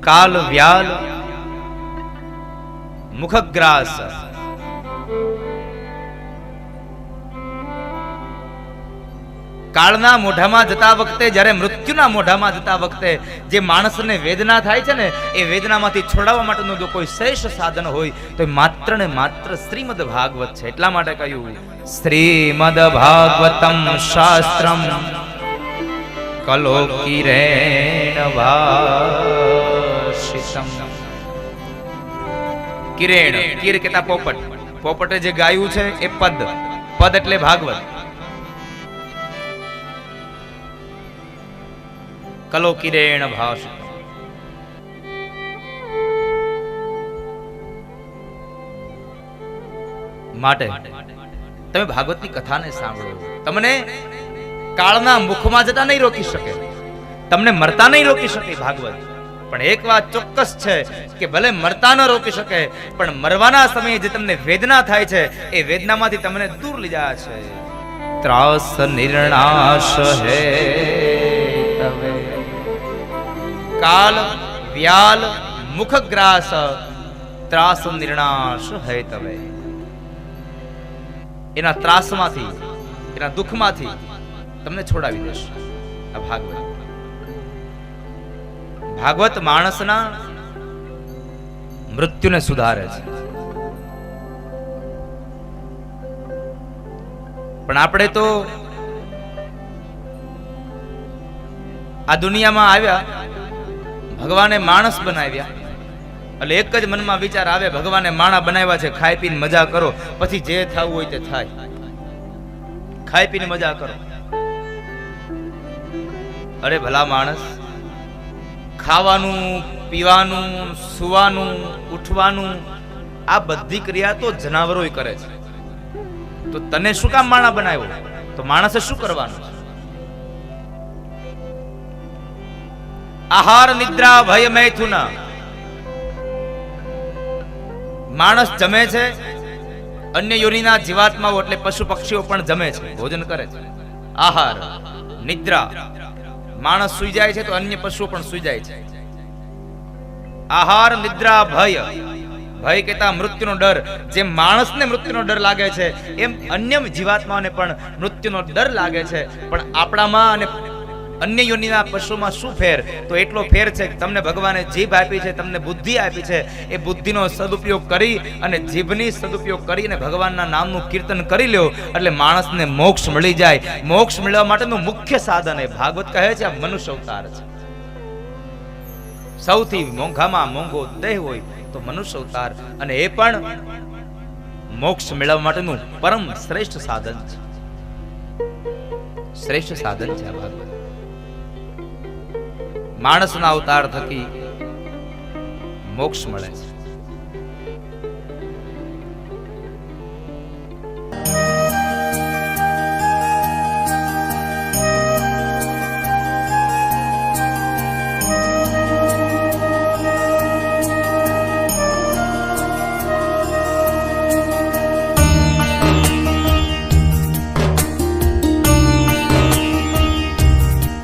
કાલ વ્યાલ મુખગ્રાસ કાળના મોઢામાં જતા વખતે, જ્યારે મૃત્યુના મોઢામાં જતા વખતે જે માણસને વેદના થાય છે ને, એ વેદનામાંથી છોડાવવા માટેનું જો કોઈ શ્રેષ્ઠ સાધન હોય, તો માત્ર ને માત્ર શ્રીમદ ભાગવત છે. એટલા માટે કહ્યું, શ્રીમદ ભાગવતમ શાસ્ત્રમ કલો કિરેણ કિર કેતા પોપટ પોપટે જે ગાયું છે એ પદ પદ એટલે ભાગવત કલો કિરેણ ભાષિતમ માટે તમે ભાગવતની કથાને સાંભળો તમને કાળના મુખમાં જતા નહીં રોકી શકે. તમને મરતા નહીં રોકી શકે, ભાગવત. પણ એક વાત ચોક્કસ છે કે ભલે મરતા ન રોકી શકે, પણ મરવાના સમયે જે તમને વેદના થાય છે, એ વેદનામાંથી તમને દૂર લઈ જાય છે. ત્રાસ નિર્ણાશ હે તવે. કાલ વ્યાલ મુખગ્રાસ, ત્રાસ નિર્ણાશ હે તવે. એના ત્રાસમાંથી, એના દુઃખમાંથી તમને છોડાવી દેશે. આ ભાગવત. ભાગવત માણસના મૃત્યુને સુધારે છે. પણ આપણે તો આ દુનિયામાં આવ્યા, ભગવાને માણસ બનાવ્યા. એટલે એક જ મનમાં વિચાર આવે, ભગવાને માણા બનાવ્યા છે, ખાઈ પીને મજા કરો. પછી જે થવું હોય તે થાય. ખાઈ પીને મજા કરો. અરે ભલા માણસ, ખાવાનું, પીવાનું, સુવાનું, ઉઠવાનું, આ બધી ક્રિયા તો જનાવરોય કરે છે. તો તને શું કામ માણા બનાવ્યો? તો માણસે શું કરવાનું? આહાર, નિદ્રા, ભય, મૈથુન. માણસ જમે છે, અન્ય યોનિના જીવાત્માઓ એટલે પશુ પક્ષીઓ પણ જમે છે, ભોજન કરે છે. આહાર, નિદ્રા માણસ સુઈ જાય છે તો અન્ય પશુઓ પણ સુઈ જાય છે. આહાર, નિદ્રા, ભય. ભય કહેતા મૃત્યુનો ડર. જે માણસને મૃત્યુનો ડર લાગે છે, એમ અન્ય જીવાત્માઓને પણ મૃત્યુનો ડર લાગે છે. પણ આપણામાં અને અન્ય યોનિના પશુમાં શું ફેર? તો એટલો ફેર છે તમને ભગવાને જીભ આપી છે, તમને બુદ્ધિ આપી છે. એ બુદ્ધિનો સદુપયોગ કરી અને જીભની સદુપયોગ કરીને ભગવાનના નામનું કીર્તન કરી લ્યો. એટલે માણસને મોક્ષ મળી જાય. મોક્ષ મેળવવા માટેનું મુખ્ય સાધન એ ભાગવત કહે છે મનુષ્ય અવતાર છે. સૌથી મોંઘામાં મોંઘો દેહ હોય તો મનુષ્ય અવતાર. અને એ પણ મોક્ષ મેળવવા માટેનું પરમ શ્રેષ્ઠ સાધન છે. શ્રેષ્ઠ સાધન છે આ ભાગવત. માણસના અવતાર થકી મોક્ષ મળે છે.